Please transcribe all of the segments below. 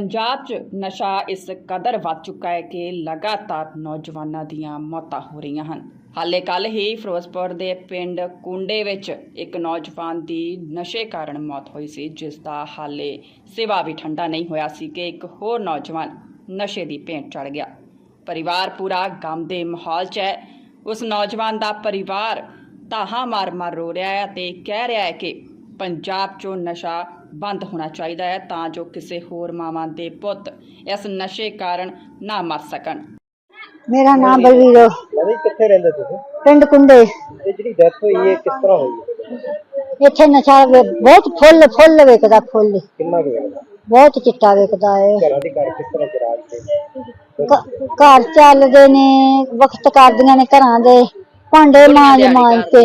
ਪੰਜਾਬ 'ਚ ਨਸ਼ਾ ਇਸ ਕਦਰ ਵੱਧ ਚੁੱਕਾ ਹੈ ਕਿ ਲਗਾਤਾਰ ਨੌਜਵਾਨਾਂ ਦੀਆਂ ਮੌਤਾਂ ਹੋ ਰਹੀਆਂ ਹਨ। ਹਾਲੇ ਕੱਲ ਹੀ ਫਿਰੋਜ਼ਪੁਰ ਦੇ ਪਿੰਡ ਕੁੰਡੇ ਵਿੱਚ ਇੱਕ ਨੌਜਵਾਨ ਦੀ ਨਸ਼ੇ ਕਾਰਨ ਮੌਤ ਹੋਈ ਸੀ, ਜਿਸ ਦਾ ਹਾਲੇ ਸਿਵਾ ਵੀ ਠੰਡਾ ਨਹੀਂ ਹੋਇਆ ਸੀ ਕਿ ਇੱਕ ਹੋਰ ਨੌਜਵਾਨ ਨਸ਼ੇ ਦੀ ਭੇਂਟ ਚੜ ਗਿਆ। ਪਰਿਵਾਰ ਪੂਰਾ ਗਮ ਦੇ ਮਾਹੌਲ 'ਚ ਹੈ। ਉਸ ਨੌਜਵਾਨ ਦਾ ਪਰਿਵਾਰ ਤਾਹਾ ਮਾਰ-ਮਾਰ ਰੋ ਰਿਹਾ ਹੈ ਤੇ ਕਹਿ ਰਿਹਾ ਹੈ ਕਿ ਪੰਜਾਬ 'ਚੋਂ ਨਸ਼ਾ ਬੰਦ ਹੋਣਾ ਚਾਹੀਦਾ ਹੈ ਤਾਂ ਜੋ ਕਿਸੇ ਹੋਰ ਮਾਵਾਂ ਦੇ ਪੁੱਤ ਇਸ ਨਸ਼ੇ ਕਾਰਨ ਨਾ ਮਰ ਸਕਣ। ਮੇਰਾ ਨਾਮ ਬਲਵੀਰੋ ਨਹੀਂ ਕਿੱਥੇ ਰਹਿੰਦੇ ਤੁਸੀਂ? ਪਿੰਡ ਕੁੰਡੇ। ਜਿਹੜੀ ਡੈਥ ਹੋਈ ਹੈ ਕਿਸ ਤਰ੍ਹਾਂ ਹੋਈ? ਹੈ ਇੱਥੇ ਨਸ਼ਾ ਬਹੁਤ ਫੁੱਲ ਫੁੱਲ ਵੇਖਦਾ ਫੁੱਲ। ਕਿੰਨਾ ਵੇਲੇ ਬਹੁਤ ਚਿੱਟਾ ਵੇਖਦਾ ਹੈ ਘਰਾਂ ਦੀ ਘਰ ਕਿਸ ਤਰ੍ਹਾਂ ਚਰਾਗ ਤੇ ਘ- ਘਰ ਚੱਲਦੇ ਨੇ ਵਕਤ ਕਰਦੀਆਂ ਨੇ ਘਰਾਂ ਦੇ। ਭਾਂਡੇ ਮਾਂਜ ਮਾਂਜ ਕੇ।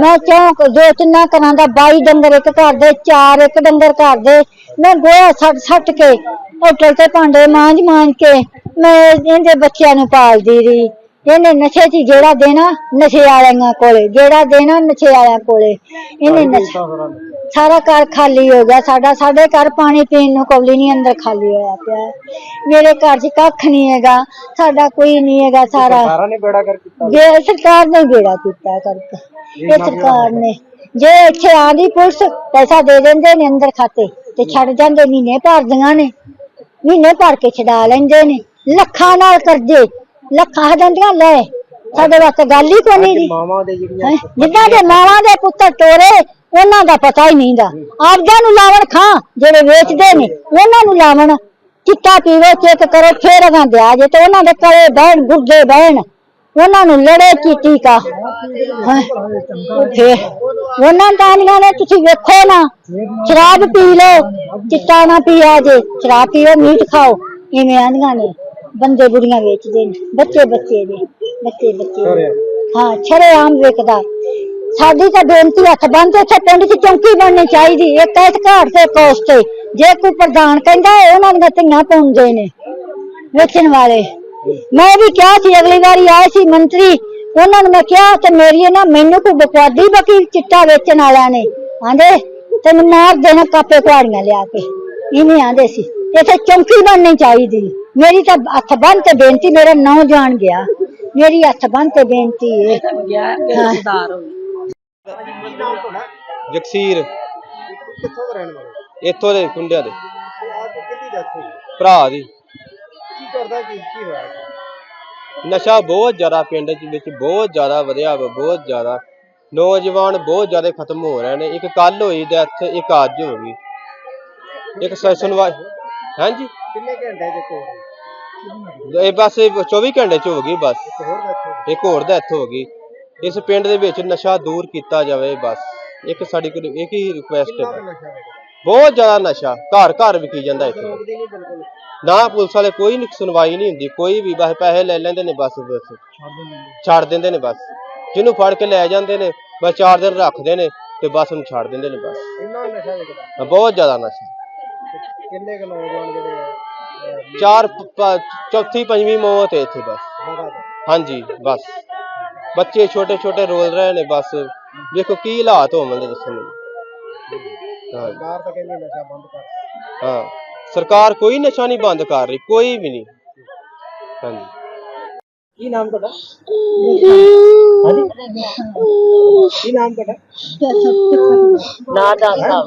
ਮੈਂ ਚੌਂਕ ਦੋ ਤਿੰਨਾਂ ਘਰਾਂ ਦਾ 22 ਡੰਗਰ ਇੱਕ ਘਰ ਦੇ ਚਾਰ ਇੱਕ ਡੰਗਰ ਘਰ ਦੇ। ਮੈਂ ਗੋਹਾ ਸੱਟ ਸੱਟ ਕੇ ਹੋਟਲ ਤੇ ਭਾਂਡੇ ਮਾਂਜ ਮਾਂਜ ਕੇ ਮੈਂ ਇਹਦੇ ਬੱਚਿਆਂ ਨੂੰ ਪਾਲਦੀ ਰਹੀ। ਇਹਨੇ ਨਸ਼ੇ 'ਚ ਜਿਹੜਾ ਦੇਣਾ ਨਸ਼ੇ ਵਾਲਿਆਂ ਕੋਲੇ। ਜਿਹੜਾ ਦੇਣਾ ਨਸ਼ੇ ਵਾਲਿਆਂ ਕੋਲੇ। ਇਹਨੇ ਨਸ਼ਾ ਸਾਰਾ ਘਰ ਖਾਲੀ ਹੋ ਗਿਆ। ਸਾਡਾ ਸਾਡੇ ਘਰ ਪਾਣੀ ਪੀਣ ਨੂੰ ਕੌਲੀ ਨਹੀਂ ਅੰਦਰ ਖਾਲੀ ਹੋਇਆ ਪਿਆ ਹੈ। ਮੇਰੇ ਘਰ 'ਚ ਕੱਖ ਨਹੀਂ ਹੈਗਾ। ਸਾਡਾ ਕੋਈ ਨਹੀਂ ਹੈਗਾ ਸਾਰਾ। ਸਾਰਾ ਨੇ ਬੇੜਾ ਕਰ ਕੀਤਾ। ਜੇ ਸਰਕਾਰ ਨੇ ਬੇੜਾ ਕੀਤਾ ਕਰਕੇ। ਇਹ ਸਰਕਾਰ ਨੇ। ਜੇ ਇੱਥੇ ਆਂਦੀ ਪੁਲਿਸ ਪੈਸਾ ਦੇ ਦਿੰਦੇ ਨੇ ਅੰਦਰ ਖਾਤੇ ਤੇ ਛੱਡ ਜਾਂਦੇ। ਮਹੀਨੇ ਭਰਦੀਆਂ ਨੇ। ਮਹੀਨੇ ਭਰ ਕੇ ਛਡਾ ਲੈਂਦੇ ਨੇ। ਲੱਖਾਂ ਨਾਲ ਕਰਜ਼ੇ। ਲੱਖਾਂ ਦਿੰਦੀਆਂ ਲੈ। ਸਾਡੇ ਵਾਸਤੇ ਗੱਲ ਹੀ ਕੋਈ ਨਹੀਂ ਦੀ ਮਾਵਾਂ ਦੇ ਜਿਹੜੀਆਂ ਹੈਂ? ਜਿੱਦਾਂ ਦੇ ਮਾਵਾਂ ਦੇ ਪੁੱਤਰ ਟੋਰੇ ਉਹਨਾਂ ਦਾ ਪਤਾ ਹੀ ਨਹੀਂ ਦਾ ਆਪਦਿਆਂ ਨੂੰ ਲਾਵਣ ਖਾਂ ਜਿਹੜੇ ਵੇਚਦੇ ਨੇ ਉਹਨਾਂ ਨੂੰ ਲਾਵਣ ਚਿੱਟਾ ਪੀਵੇ ਚੈੱਕ ਕਰੋ ਫੇਰ ਅਗਾਂ ਦਿਆ ਜੇ ਤੇ ਉਹਨਾਂ ਦੇ ਕਲੇ ਬਹਿਣ ਗੁੱਡੇ ਬਹਿਣ ਉਹਨਾਂ ਨੂੰ ਲੜੇ ਚੀਟੀ ਕਾ? ਫੇਰ ਉਹਨਾਂ ਦਾਨੀਆਂ ਨੇ ਤੁਸੀਂ ਵੇਖੋ ਨਾ ਸ਼ਰਾਬ ਪੀ ਲਓ ਚਿੱਟਾ ਨਾ ਪੀਆ ਜੇ ਸ਼ਰਾਬ ਪੀਓ ਮੀਟ ਖਾਓ ਇਵੇਂ ਆਂਦੀਆਂ ਨੇ ਬੰਦੇ ਬੁੜੀਆਂ ਵੇਚਦੇ ਨੇ ਬੱਚੇ ਬੱਚੇ ਨੇ ਬੱਚੇ ਬੱਚੇ। ਹਾਂ ਸ਼ਰੇਆਮ ਵਿਕਦਾ ਸਾਡੀ ਤਾਂ ਬੇਨਤੀ ਹੱਥ ਬੰਨ੍ਹ ਇੱਥੇ ਪਿੰਡ 'ਚ ਚੌਂਕੀ ਬਣਨੀ ਚਾਹੀਦੀ ਇੱਕ ਇਸ ਘਾਟ ਤੇ ਕੋਸ ਤੇ। ਜੇ ਕੋਈ ਪ੍ਰਧਾਨ ਕਹਿੰਦਾ ਉਹਨਾਂ ਦੀਆਂ ਧੀਆਂ ਪਾਉਂਦੇ ਨੇ ਵੇਚਣ ਵਾਲੇ। ਮੈਂ ਵੀ ਕਿਹਾ ਸੀ ਅਗਲੀ ਵਾਰੀ ਆਏ ਸੀ ਮੰਤਰੀ ਉਹਨਾਂ ਨੂੰ ਮੈਂ ਕਿਹਾ ਤੇ ਮੇਰੀ ਨਾ ਮੈਨੂੰ ਕੋਈ ਬਕਵਾਦੀ ਬਕੀ ਚਿੱਟਾ ਵੇਚਣ ਵਾਲਿਆਂ ਨੇ। ਆਂਦੇ ਤੈਨੂੰ ਮਾਰ ਦੇਣਾ ਕਾਪੇ ਕੁਹਾੜੀਆਂ ਲਿਆ ਕੇ। ਇਵੇਂ ਆਂਦੇ ਸੀ। ਇੱਥੇ ਚੌਂਕੀ ਬਣਨੀ ਚਾਹੀਦੀ। ਮੇਰੀ ਤਾਂ ਹੱਥ ਬੰਨ ਤੇ ਬੇਨਤੀ ਮੇਰਾ ਨਾਂ ਜਾਣ ਗਿਆ। ਮੇਰੀ ਹੱਥ ਬੰਨ ਤੇ ਬੇਨਤੀ ਹੈ। ਹਾਂ। ਜਗਸੀਰ। ਕਿੱਥੋਂ ਦੇ ਰਹਿਣ ਵਾਲੇ ਇੱਥੋਂ ਦੇ ਕੁੰਡਿਆਂ ਦੇ। ਤੇ ਆਪ ਕਿਹਦੀ ਡੈਥ ਹੋਈ? ਭਰਾ ਦੀ। ਕੀ ਕਰਦਾ ਕੀ ਕੀ ਹੋਇਆ? ਨਸ਼ਾ ਬਹੁਤ ਜ਼ਿਆਦਾ ਪਿੰਡ ਚ ਵਿੱਚ ਬਹੁਤ ਜ਼ਿਆਦਾ ਵਧਿਆ ਵਾ ਬਹੁਤ ਜ਼ਿਆਦਾ। ਨੌਜਵਾਨ ਬਹੁਤ ਜ਼ਿਆਦਾ ਖਤਮ ਹੋ ਰਹੇ ਨੇ। ਇੱਕ ਕੱਲ ਹੋਈ ਡੈਥ ਇੱਕ ਅੱਜ ਹੋ ਗਈ। ਇੱਕ ਸੈਸ਼ਨ ਵਾ ਹਾਂਜੀ? ਕਿੰਨੇ ਘੰਟੇ ਦੇ ਕੋਲ ਇਹ ਬਸ 24 ਘੰਟੇ ਚ ਹੋ ਗਈ ਬਸ। ਹੋਰ ਡੈਥ ਹੋਈ ਇੱਕ ਹੋਰ ਡੈਥ ਹੋ ਗਈ। ਇਸ ਪਿੰਡ ਦੇ ਵਿੱਚ ਨਸ਼ਾ ਦੂਰ ਕੀਤਾ ਜਾਵੇ ਬਸ। ਇੱਕ ਸਾਡੀ ਕੋਲ ਇੱਕ ਹੀ ਰਿਕੁਐਸਟ ਹੈ। ਬਹੁਤ ਜ਼ਿਆਦਾ ਨਸ਼ਾ। ਘਰ ਘਰ ਵਿਕੀ ਜਾਂਦਾ ਇੱਥੇ। ਨਾ ਪੁਲਿਸ ਵਾਲੇ ਕੋਈ ਨਹੀਂ ਸੁਣਵਾਈ ਨਹੀਂ ਹੁੰਦੀ। ਕੋਈ ਵੀ ਬਸ ਪੈਸੇ ਲੈ ਲੈਂਦੇ ਨੇ ਬਸ ਬਸ। ਛੱਡ ਦਿੰਦੇ ਨੇ। ਬਸ। ਜਿਹਨੂੰ ਫੜ ਕੇ ਲੈ ਜਾਂਦੇ ਨੇ ਬਸ ਚਾਰ ਦਿਨ ਰੱਖਦੇ ਨੇ ਤੇ ਬਸ ਉਹਨੂੰ ਛੱਡ ਦਿੰਦੇ ਨੇ ਬਸ। ਇੰਨਾ ਨਸ਼ਾ ਵਿਕਦਾ। ਬਹੁਤ ਜ਼ਿਆਦਾ ਨਸ਼ਾ। ਕਿੰਨੇ ਕੁ ਨੌਜਵਾਨ ਜਿਹੜੇ ਚਾਰ ਚੌਥੀ ਪੰਜਵੀਂ ਮੌਤ ਹੈ ਇੱਥੇ ਬਸ। ਹਾਂਜੀ ਬਸ। ਬੱਚੇ ਛੋਟੇ ਛੋਟੇ ਰੋਲ ਰਹੇ ਨੇ ਬਸ। ਵੇਖੋ ਕੀ ਹਾਲਾਤ ਹੋਣਗੇ ਦੱਸੋ ਮੈਨੂੰ ਹਾਂ। ਸਰਕਾਰ ਤਾਂ ਕਹਿੰਦੀ ਨਸ਼ਾ ਬੰਦ ਕਰ ਹਾਂ। ਸਰਕਾਰ ਕੋਈ ਨਸ਼ਾ ਨਹੀਂ ਬੰਦ ਕਰ ਰਹੀ ਕੋਈ ਵੀ ਨਹੀਂ। ਹਾਂਜੀ। ਕੀ ਨਾਮ ਤੁਹਾਡਾ? ਹਾਂਜੀ। ਕੀ ਨਾਮ ਤੁਹਾਡਾ? ਨਾ ਦਾ ਮੇਰਾ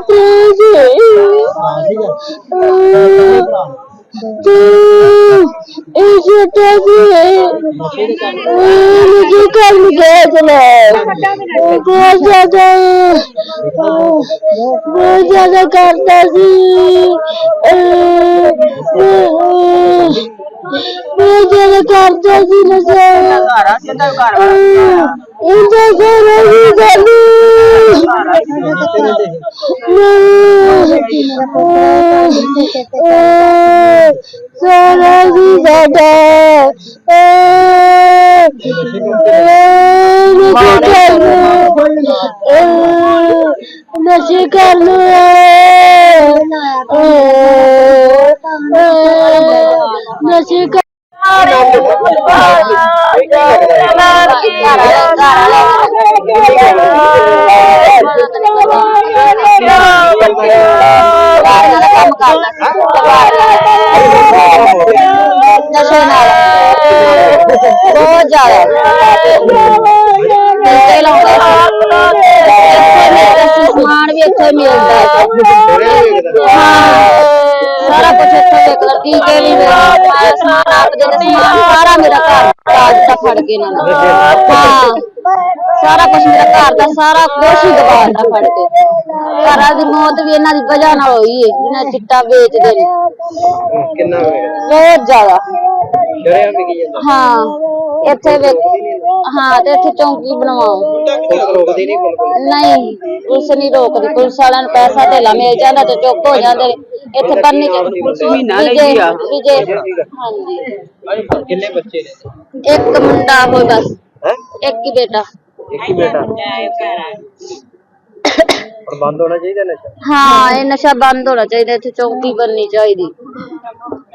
ਭਰਾ ਜੀ। ਹਾਂ ਇਹ ਛੋਟਾ ਜੀ ਮੁਝੇ ਕੱਲ ਗਏ ਚਲੇ ਬਹੁਤ ਜ਼ਿਆਦਾ ਬਹੁਤ ਜ਼ਿਆਦਾ ਕਰਦਾ ਸੀ ਜ਼ਿਆਦਾ ਕਰਦਾ ਸੀ ਨਸ਼ਾ ਇਹਦਾ ਘਰ ਹੀ ਗੱਲ ਸਾਰਾ ਜੀ ਸਾਡਾ। ਨਸ਼ੇ ਕਰ ਲੋ ਨਸ਼ੇ ਕਰ ਕੀ ਲੱਗਦਾ ਵਾਰੀਆਂ ਦਾ ਕੰਮ ਕਰਦਾ ਸੀ ਨਸ਼ੇ ਨਾਲ ਬਹੁਤ ਜ਼ਿਆਦਾ ਤੇ ਲਾਉਂਦਾ ਇੱਥੇ ਮਿਲਦਾ ਸੀ ਸਮਾਨ ਵੀ ਇੱਥੇ ਮਿਲਦਾ ਹੈ ਹਾਂ ਸਾਰਾ ਕੁਝ ਇੱਥੇ ਵਿਕਦਾ ਟੀਕੇ ਵੀ ਮਿਲਦੇ ਮੈਂ? ਸਮਾਨ ਆਪ ਦੇ ਸਮਾਨ ਸਾਰਾ ਮੇਰਾ ਘਰ ਰਾਜ ਦਾ। ਫੜ ਕੇ ਨਾ ਹਾਂ ਸਾਰਾ ਕੁਝ ਮੇਰਾ ਘਰ ਦਾ ਸਾਰਾ ਕੁਝ ਹੀ ਦਬਾਤਾ ਫੜ ਕੇ। ਘਰਾਂ ਦੀ ਮੌਤ ਵੀ ਇਹਨਾਂ ਦੀ ਵਜ੍ਹਾ ਨਾਲ ਹੋਈ ਹੈ ਇਹਨਾਂ ਚਿੱਟਾ ਵੇਚਦੇ ਨੇ। ਕਿੰਨਾ ਹੋਇਆ? ਬਹੁਤ ਜ਼ਿਆਦਾ। ਜਾਂਦਾ? ਹਾਂ। ਇੱਥੇ ਵੇਖ ਹਾਂ ਤੇ ਇੱਥੇ ਚੌਂਕੀ ਬਣਵਾਓ। ਪੁਲਿਸ ਰੋਕਦੀ ਨਹੀਂ ਬਿਲਕੁਲ ਨਹੀਂ ਪੁਲਿਸ ਨਹੀਂ ਰੋਕਦੀ। ਪੁਲਿਸ ਵਾਲਿਆਂ ਨੂੰ ਪੈਸਾ ਧੇਲਾ ਮਿਲ ਜਾਂਦਾ ਤੇ ਚੁੱਪ ਹੋ ਜਾਂਦੇ। ਇੱਥੇ ਬੰਨੀ ਚ ਮਹੀਨਾ ਲੈਂਦੀ ਆ। ਹਾਂਜੀ। ਕਿੰਨੇ ਬੱਚੇ ਨੇ ਇੱਕ ਮੁੰਡਾ ਹੋਈ ਬਸ। ਹੈ? ਇੱਕ ਹੀ ਬੇਟਾ। ਇੱਕ ਹੀ ਬੇਟਾ? ਪਰ ਬੰਦ ਹੋਣਾ ਚਾਹੀਦਾ ਨਸ਼ਾ? ਹਾਂ ਇਹ ਨਸ਼ਾ ਬੰਦ ਹੋਣਾ ਚਾਹੀਦਾ। ਇੱਥੇ ਚੌਂਕੀ ਬਣਨੀ ਚਾਹੀਦੀ।